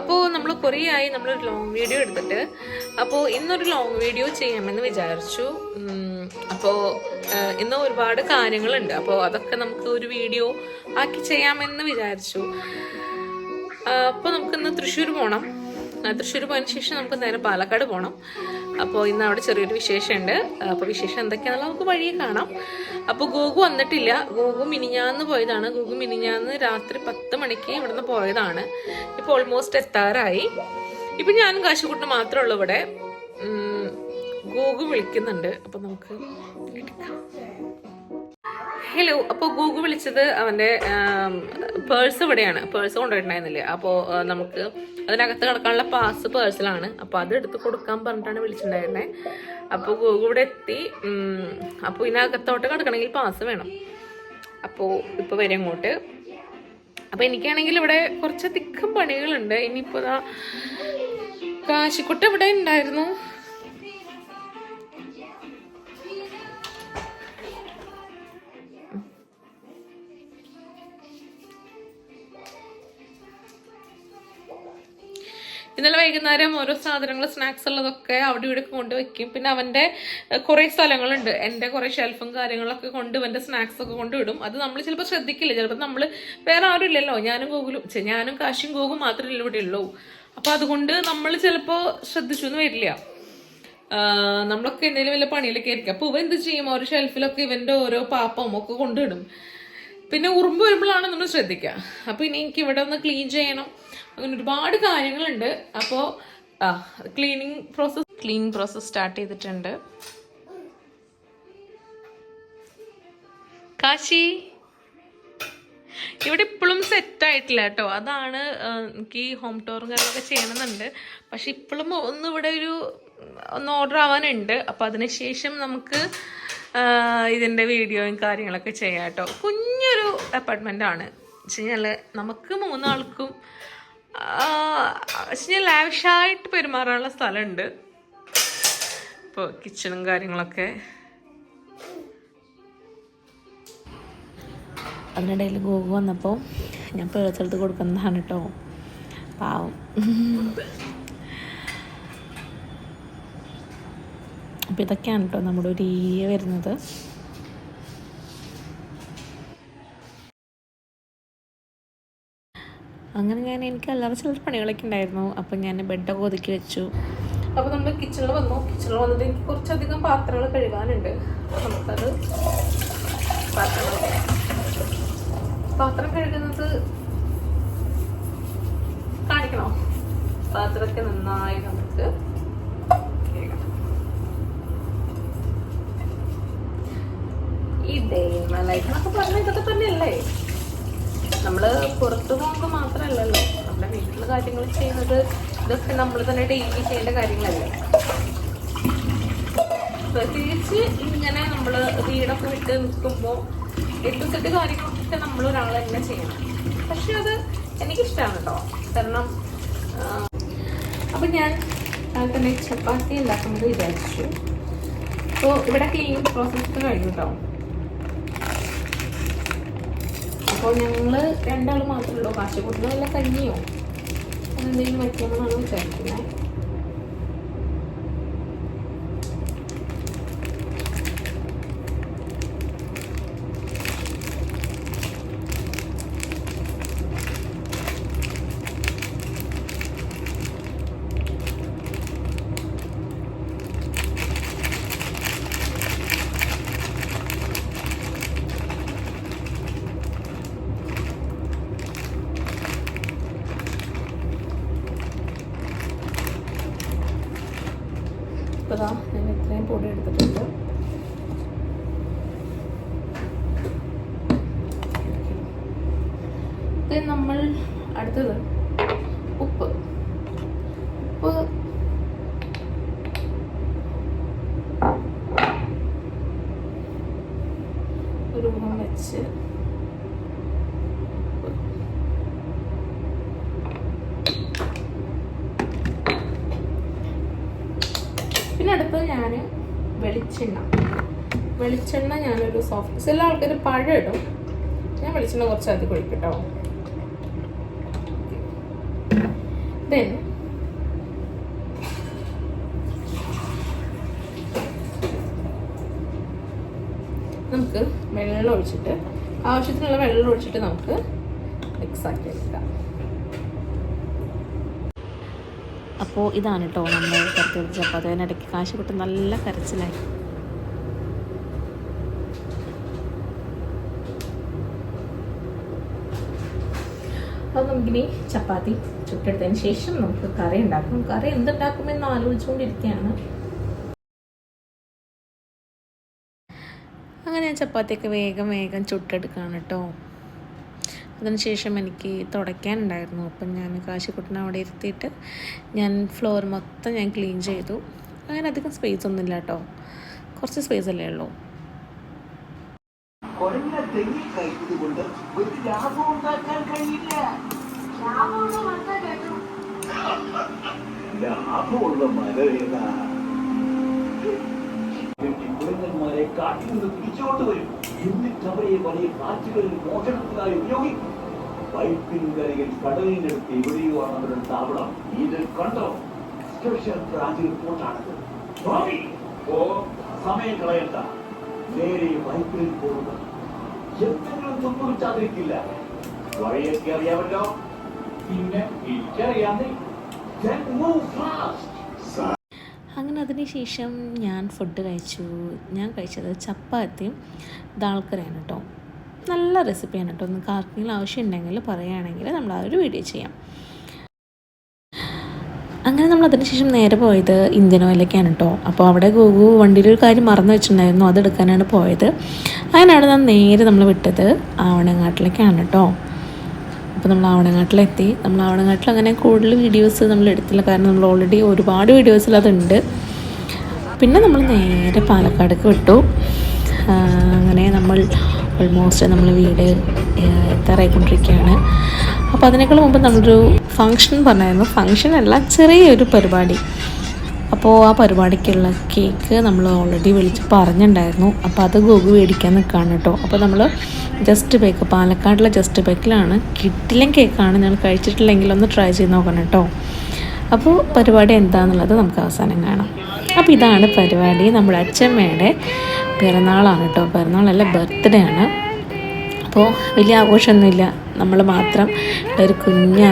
അപ്പോൾ നമ്മൾ കുറേ ആയി നമ്മളൊരു ലോങ് വീഡിയോ എടുത്തിട്ട്. അപ്പോൾ ഇന്നൊരു ലോങ് വീഡിയോ ചെയ്യാമെന്ന് വിചാരിച്ചു. അപ്പോൾ ഇന്ന് ഒരുപാട് കാര്യങ്ങളുണ്ട്. അപ്പോൾ അതൊക്കെ നമുക്ക് ഒരു വീഡിയോ ആക്കി ചെയ്യാമെന്ന് വിചാരിച്ചു. അപ്പോൾ നമുക്കിന്ന് തൃശ്ശൂർ പോകണം തൃശ്ശൂർ പോയതിന് ശേഷം നമുക്ക് നേരെ പാലക്കാട് പോകണം അപ്പോൾ ഇന്ന് അവിടെ ചെറിയൊരു വിശേഷമുണ്ട്. അപ്പോൾ വിശേഷം എന്തൊക്കെയാണെന്നുള്ള നമുക്ക് വഴിയെ കാണാം. അപ്പോൾ ഗോഗു വന്നിട്ടില്ല. ഗോഗു മിനിഞ്ഞാന്ന് പോയതാണ്. ഗോഗു മിനിഞ്ഞാന്ന് രാത്രി പത്ത് മണിക്ക് ഇവിടുന്ന് പോയതാണ്. ഇപ്പോൾ ഓൾമോസ്റ്റ് എത്താറായി. ഇപ്പം ഞാനും കാശുകുട്ടും മാത്രമേ ഉള്ളൂ ഇവിടെ. ഗോഗു വിളിക്കുന്നുണ്ട്. അപ്പം നമുക്ക് എടുക്കാം ഹലോ അപ്പോൾ ഗൂഗിൾ വിളിച്ചത് അവന്റെ പേഴ്സ് ഇവിടെയാണ്. പേഴ്സ് കൊണ്ടുപോയിട്ടുണ്ടായിരുന്നില്ലേ അപ്പോൾ നമുക്ക് അതിനകത്ത് കിടക്കാനുള്ള പാസ് പേഴ്സിലാണ്. അപ്പോൾ അത് എടുത്ത് കൊടുക്കാൻ പറഞ്ഞിട്ടാണ് വിളിച്ചിട്ടുണ്ടായിരുന്നത് അപ്പോൾ ഗൂഗിൾ ഇവിടെ എത്തി. അപ്പോൾ ഇതിനകത്തോട്ട് കിടക്കണമെങ്കിൽ പാസ് വേണം. അപ്പോൾ ഇപ്പോൾ വരും ഇങ്ങോട്ട് അപ്പോൾ എനിക്കാണെങ്കിൽ ഇവിടെ കുറച്ച് തിക്കും പണികളുണ്ട്. ഇനിയിപ്പോൾ കാശിക്കുട്ട് ഇവിടെ ഉണ്ടായിരുന്നു? ഇന്നലെ വൈകുന്നേരം ഓരോ സാധനങ്ങൾ സ്നാക്സ് ഉള്ളതൊക്കെ അവിടെ ഇവിടെ കൊണ്ടുവയ്ക്കും. പിന്നെ അവന്റെ കുറേ സ്ഥലങ്ങളുണ്ട്. എന്റെ കുറേ ഷെൽഫും കാര്യങ്ങളൊക്കെ കൊണ്ട് ഇവന്റെ സ്നാക്സ് ഒക്കെ കൊണ്ടുവിടും അത് നമ്മൾ ചിലപ്പോൾ ശ്രദ്ധിക്കില്ല. ചിലപ്പോൾ നമ്മൾ വേറെ ആരും ഇല്ലല്ലോ. ഞാനും ഗൂഗിളും ഞാനും കാശും ഗൂഗും മാത്രമല്ല ഇവിടെ ഉള്ളൂ. അപ്പോൾ അതുകൊണ്ട് നമ്മൾ ചിലപ്പോൾ ശ്രദ്ധിച്ചു എന്ന് വരില്ല. നമ്മളൊക്കെ എന്തെങ്കിലും വല്ല പണിയിലൊക്കെ ആയിരിക്കും. അപ്പോൾ ഇവ എന്ത് ചെയ്യും? ഓരോ ഷെൽഫിലൊക്കെ ഇവന്റെ ഓരോ പാപ്പവും ഒക്കെ കൊണ്ടുവിടും പിന്നെ ഉറുമ്പ് വരുമ്പോഴാണ് നമ്മൾ ശ്രദ്ധിക്കുക. അപ്പോൾ ഇനി എനിക്ക് ഇവിടെ ഒന്ന് ക്ലീൻ ചെയ്യണം. അങ്ങനെ ഒരുപാട് കാര്യങ്ങളുണ്ട്. അപ്പോൾ cleaning process clean process start ചെയ്തിട്ടുണ്ട്. കാശി ഇവിടെ ഇപ്പോഴും സെറ്റ് ആയിട്ടില്ല കേട്ടോ. അതാണ് എനിക്ക് ഈ ഹോം ടൂറും കാര്യങ്ങളൊക്കെ ചെയ്യണമെന്നുണ്ട്. പക്ഷെ ഇപ്പോഴും ഒന്ന് ഇവിടെ ഒരു ഒന്ന് ഓർഡർ ആവാനുണ്ട്. അപ്പം അതിനുശേഷം നമുക്ക് ഇതിന്റെ വീഡിയോയും കാര്യങ്ങളൊക്കെ ചെയ്യാം കേട്ടോ. കുഞ്ഞൊരു അപ്പാർട്ട്മെന്റ് ആണ്. വെച്ച് കഴിഞ്ഞാൽ നമുക്ക് മൂന്നാൾക്കും വെച്ച് ഞാൻ ലാവിഷായിട്ട് പെരുമാറാനുള്ള സ്ഥലമുണ്ട്. ഇപ്പോൾ കിച്ചണും കാര്യങ്ങളൊക്കെ. അതിനിടയിൽ ഗോകു വന്നപ്പോൾ ഞാൻ പേഴ്സെടുത്ത് കൊടുക്കുന്നതാണ് കേട്ടോ പാവം. അപ്പം ഇതൊക്കെയാണ് കേട്ടോ നമ്മുടെ ഒരു ഈ വരുന്നത്. അങ്ങനെ ഞാൻ എനിക്ക് അല്ലാതെ ചില പണികളൊക്കെ ഉണ്ടായിരുന്നു. അപ്പം ഞാൻ ബെഡൊക്കെ ഒതുക്കി വെച്ചു. അപ്പോൾ നമ്മൾ കിച്ചണിൽ വന്നു. കിച്ചണിൽ വന്നിട്ട് എനിക്ക് കുറച്ചധികം പാത്രങ്ങൾ കഴുകാനുണ്ട്. നമുക്കത് പാത്രങ്ങൾ പാത്രം കഴുകുന്നത് കാണിക്കണോ? പാത്രമൊക്കെ നന്നായി നമുക്ക്. ഇതേ മലൈക്കണൊക്കെ പറഞ്ഞ ഇതൊക്കെ തന്നെയല്ലേ? നമ്മൾ പുറത്തു പോകുമ്പോൾ മാത്രമല്ലല്ലോ നമ്മുടെ വീട്ടിലെ കാര്യങ്ങൾ ചെയ്യുന്നത് ഇതൊക്കെ നമ്മൾ തന്നെ ഡെയിലി ചെയ്യേണ്ട കാര്യങ്ങളല്ലേ. പ്രത്യേകിച്ച് ഇങ്ങനെ നമ്മൾ വീടൊക്കെ വിട്ട് നിൽക്കുമ്പോൾ എട്ടുസെട്ട് കാര്യങ്ങളൊക്കെ നമ്മൾ ഒരാൾ തന്നെ ചെയ്യണം. പക്ഷെ അത് എനിക്കിഷ്ടമാണ് കേട്ടോ കാരണം അപ്പം ഞാൻ തന്നെ ചപ്പാത്തി ഉണ്ടാക്കുന്നത് വിചാരിച്ചു. അപ്പോൾ ഇവിടെ ക്ലീൻ പ്രോസസ്സ് കഴിഞ്ഞു കേട്ടോ അപ്പോൾ ഞങ്ങൾ രണ്ടാൾ മാത്രമേ ഉള്ളൂ. കാശ് കൊടുക്കുന്നതല്ല കഞ്ഞിയോ? അതെന്തെങ്കിലും വയ്ക്കാമെന്നാണ് വിചാരിക്കുന്നത് ഇപ്പോൾ ദാ ഞാൻ പൊടി എടുത്തിട്ടുണ്ട്. നമ്മൾ അടുത്തത് ഉപ്പ്. ഉപ്പ്. ഒരു വെച്ച്. പിന്നെ അടുത്തത് ഞാൻ വെളിച്ചെണ്ണ. വെളിച്ചെണ്ണ ഞാനൊരു സോഫ്റ്റ് ചില ആൾക്കാർ പഴം ഇടും ഞാൻ വെളിച്ചെണ്ണ കുറച്ച് അധികം ഒഴിക്കും കേട്ടോ ദെൻ നമുക്ക് വെള്ളം ഒഴിച്ചിട്ട് ആവശ്യത്തിനുള്ള വെള്ളം ഒഴിച്ചിട്ട് നമുക്ക് മിക്സ് ആക്കി എടുക്കാം. അപ്പോൾ ഇതാണ് കേട്ടോ നമ്മൾ പുറത്ത് ചപ്പാത്തി. അതിനിടയ്ക്ക് കാശ് കിട്ടും. നല്ല കരച്ചിലായി അപ്പോൾ നമുക്കിനി ചപ്പാത്തി ചുട്ടെടുത്തതിന് ശേഷം നമുക്ക് കറി ഉണ്ടാക്കും. കറി എന്തുണ്ടാക്കുമെന്ന് ആലോചിച്ചുകൊണ്ടിരിക്കുകയാണ്. അങ്ങനെ ഞാൻ ചപ്പാത്തിയൊക്കെ വേഗം വേഗം ചുട്ടെടുക്കുകയാണ് കേട്ടോ. അതിനുശേഷം എനിക്ക് തുടയ്ക്കാനുണ്ടായിരുന്നു. അപ്പം ഞാൻ കാശിക്കുട്ടനെ അവിടെ ഇരുത്തിയിട്ട് ഞാൻ ഫ്ലോർ മൊത്തം ഞാൻ ക്ലീൻ ചെയ്തു. അങ്ങനെ അധികം സ്പേസ് ഒന്നുമില്ല കേട്ടോ. കുറച്ച് സ്പേസ് അല്ലേ ഉള്ളൂ. കുറഞ്ഞ തെങ്ങിൽ കഴിച്ചത് കൊണ്ട് ഒരു ലാഭം ഉണ്ടാക്കാൻ കഴിയില്ല. ലാഭമുള്ള മരം ഏതാ? കുരങ്ങന്മാരെ കാട്ടിൽ നിന്ന് പിടിച്ചോണ്ട് വരും. എന്നിട്ട് അവരെ വലിയ കാറ്റുകളിൽ മോഷണത്തിനായി ഉപയോഗിക്കും. പൈപ്പിൻ കരയിൽ കടലിനടുത്ത് എവിടെയോ ആണ് അവരുടെ താവളം? ഇത് കണ്ടോ? സ്പെഷ്യൽ ബ്രാഞ്ച് റിപ്പോർട്ടാണത് സ്വാമി ഓ സമയം കളയണ്ട. നേരെ പൈപ്പിൽ പോകുക. എന്തെങ്കിലും സംഭവിച്ചാതിരിക്കില്ല വഴിയൊക്കെ അറിയാമല്ലോ. പിന്നെ എനിക്കറിയാതെ. അങ്ങനെ അതിന് ശേഷം ഞാൻ ഫുഡ് കഴിച്ചു. ഞാൻ കഴിച്ചത് ചപ്പാത്തിയും ദാൾക്കറിയാണ് കേട്ടോ നല്ല റെസിപ്പിയാണ് കേട്ടോ നിങ്ങൾക്ക് ആർക്കെങ്കിലും ആവശ്യമുണ്ടെങ്കിൽ പറയുകയാണെങ്കിൽ നമ്മൾ ആ ഒരു വീഡിയോ ചെയ്യാം. അങ്ങനെ നമ്മൾ അതിനുശേഷം നേരെ പോയത് ഇന്ത്യൻ ഓയിലേക്കാണ് കേട്ടോ അപ്പോൾ അവിടെ ഗൂഗു വണ്ടിയിലൊരു കാര്യം മറന്നു വെച്ചിട്ടുണ്ടായിരുന്നു. അത് എടുക്കാനാണ് പോയത് അങ്ങനെയാണ് ഞാൻ നേരെ നമ്മൾ വിട്ടത് ആവണങ്ങാട്ടിലേക്കാണ് കേട്ടോ അപ്പോൾ നമ്മൾ ആവണങ്ങാട്ടിലെത്തി. നമ്മൾ ആവണങ്ങാട്ടിൽ അങ്ങനെ കൂടുതൽ വീഡിയോസ് നമ്മൾ എടുത്തില്ല. കാരണം നമ്മൾ ഓൾറെഡി ഒരുപാട് വീഡിയോസിൽ അതുണ്ട്. പിന്നെ നമ്മൾ നേരെ പാലക്കാടേക്ക് വിട്ടു. അങ്ങനെ നമ്മൾ ഓൾമോസ്റ്റ് നമ്മൾ വീട് എത്താറായിക്കൊണ്ടിരിക്കുകയാണ് അപ്പോൾ അതിനേക്കാൾ മുമ്പ് നമ്മളൊരു ഫങ്ഷൻ പറഞ്ഞായിരുന്നു. ഫങ്ഷൻ അല്ല ചെറിയൊരു പരിപാടി. അപ്പോൾ ആ പരിപാടിക്കുള്ള കേക്ക് നമ്മൾ ഓൾറെഡി വിളിച്ച് പറഞ്ഞിട്ടുണ്ടായിരുന്നു അപ്പോൾ അത് ഗോഗു മേടിക്കാൻ നിൽക്കുകയാണ് കേട്ടോ. അപ്പോൾ നമ്മൾ ജസ്റ്റ് ബേക്ക് പാലക്കാടിലെ ജസ്റ്റ് ബേക്കിലാണ് കിട്ടിലും കേക്കാണ്. ഞാൻ കഴിച്ചിട്ടില്ലെങ്കിൽ ഒന്ന് ട്രൈ ചെയ്ത് നോക്കണം കേട്ടോ. അപ്പോൾ പരിപാടി എന്താണെന്നുള്ളത് നമുക്ക് അവസാനം കാണാം. അപ്പോൾ ഇതാണ് പരിപാടി. നമ്മുടെ അച്ഛമ്മയുടെ പിറന്നാളാണ് കേട്ടോ. പിറന്നാളല്ല ബർത്ത്ഡേ ആണ്. അപ്പോൾ വലിയ ആഘോഷമൊന്നുമില്ല. നമ്മൾ മാത്രം ഒരു കുഞ്ഞ്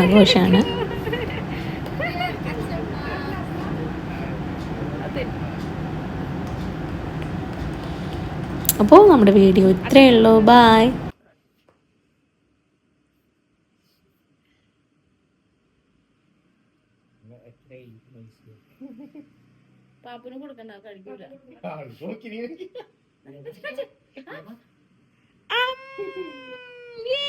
അപ്പോൾ നമ്മുടെ വീഡിയോ ഇത്രയേ ഉള്ളൂ. ബായ് പാപ്പിന് കൊടുക്കണ്ട കഴിക്കൂല. നോക്കി യേ